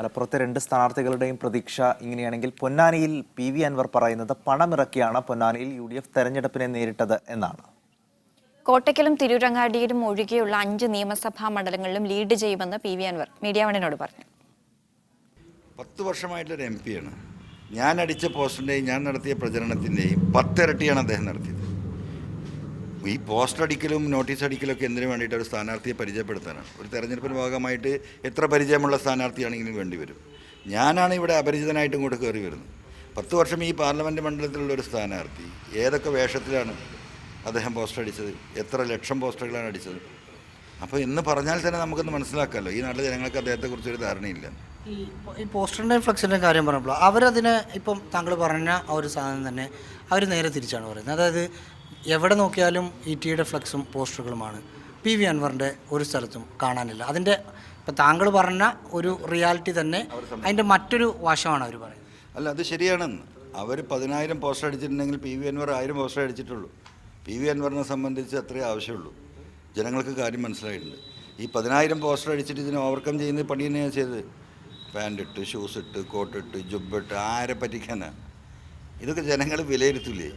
മലപ്പുറത്തെ രണ്ട് സ്ഥാനാർത്ഥികളുടെയും പ്രതീക്ഷ ഇങ്ങനെയാണെങ്കിൽ പൊന്നാനിയിൽ പി വി അൻവർ പറയുന്നത് പണമിറക്കിയാണ് പൊന്നാനിയിൽ യു ഡി എഫ് തെരഞ്ഞെടുപ്പിനെ നേരിട്ടത് എന്നാണ്. കോട്ടയ്ക്കലും തിരൂരങ്ങാടിയിലും ഒഴികെയുള്ള അഞ്ച് നിയമസഭാ മണ്ഡലങ്ങളിലും ലീഡ് ചെയ്യുമെന്ന് പി വി അൻവർ മീഡിയ വണിനോട് പറഞ്ഞു. പത്ത് വർഷമായിട്ടൊരു എം പിയാണ് ഞാൻ അടിച്ച പോസ്റ്റിന്റെയും ഞാൻ നടത്തിയ പ്രചരണത്തിന്റെയും പത്തിരട്ടിയാണ് അദ്ദേഹം നടത്തിയത്. ഈ പോസ്റ്റർ അടിക്കലും നോട്ടീസ് അടിക്കലൊക്കെ എന്തിനു വേണ്ടിയിട്ട് ഒരു സ്ഥാനാർത്ഥിയെ പരിചയപ്പെടുത്താനാണ്? ഒരു തെരഞ്ഞെടുപ്പിന് ഭാഗമായിട്ട് എത്ര പരിചയമുള്ള സ്ഥാനാർത്ഥിയാണെങ്കിലും വേണ്ടി വരും? ഞാനാണ് ഇവിടെ അപരിചിതനായിട്ട് ഇങ്ങോട്ട് കയറി വരുന്നത്. പത്ത് വർഷം ഈ പാർലമെന്റ് മണ്ഡലത്തിലുള്ള ഒരു സ്ഥാനാർത്ഥി ഏതൊക്കെ വേഷത്തിലാണ് അദ്ദേഹം പോസ്റ്റർ അടിച്ചത്? എത്ര ലക്ഷം പോസ്റ്ററുകളാണ് അടിച്ചത്? അപ്പോൾ എന്ന് പറഞ്ഞാൽ തന്നെ നമുക്കൊന്ന് മനസ്സിലാക്കാമല്ലോ. ഈ നാട്ടിലെ ജനങ്ങൾക്ക് അദ്ദേഹത്തെക്കുറിച്ചൊരു ധാരണയില്ല. ഈ പോസ്റ്ററിന്റെയും ഫ്ലക്സിന്റെയും കാര്യം പറഞ്ഞപ്പോൾ അവരതിനെ ഇപ്പം താങ്കൾ പറഞ്ഞ ആ ഒരു സാധനം തന്നെ അവർ നേരെ തിരിച്ചാണ് പറയുന്നത്. അതായത് എവിടെ നോക്കിയാലും ഇ ടിയുടെ ഫ്ലക്സും പോസ്റ്ററുകളുമാണ് പി വി അൻവറിന്റെ ഒരു സ്ഥലത്തും കാണാനില്ല. അതിന്റെ ഇപ്പം താങ്കൾ പറഞ്ഞ ഒരു റിയാലിറ്റി തന്നെ അതിന്റെ മറ്റൊരു വശമാണ് അവർ പറയുന്നത്. അല്ല അത് ശരിയാണെന്ന് അവർ പതിനായിരം പോസ്റ്റർ അടിച്ചിട്ടുണ്ടെങ്കിൽ പി വി അൻവർ ആയിരം പോസ്റ്റർ അടിച്ചിട്ടുള്ളൂ. പി വി അൻവറിനെ സംബന്ധിച്ച് അത്രേ ആവശ്യമുള്ളൂ. ജനങ്ങൾക്ക് കാര്യം മനസ്സിലായിട്ടുണ്ട്. ഈ പതിനായിരം പോസ്റ്റർ അടിച്ചിട്ട് ഇതിനെ ഓവർകം ചെയ്യുന്ന പണി തന്നെയാണ് ചെയ്തത്? പാന്റ് ഇട്ട് ഷൂസ് ഇട്ട് കോട്ടിട്ട് ജുബിട്ട് ആരെ പറ്റിക്കാനാണ് ഇതൊക്കെ ജനങ്ങൾ വിലയിരുത്തില്ലേ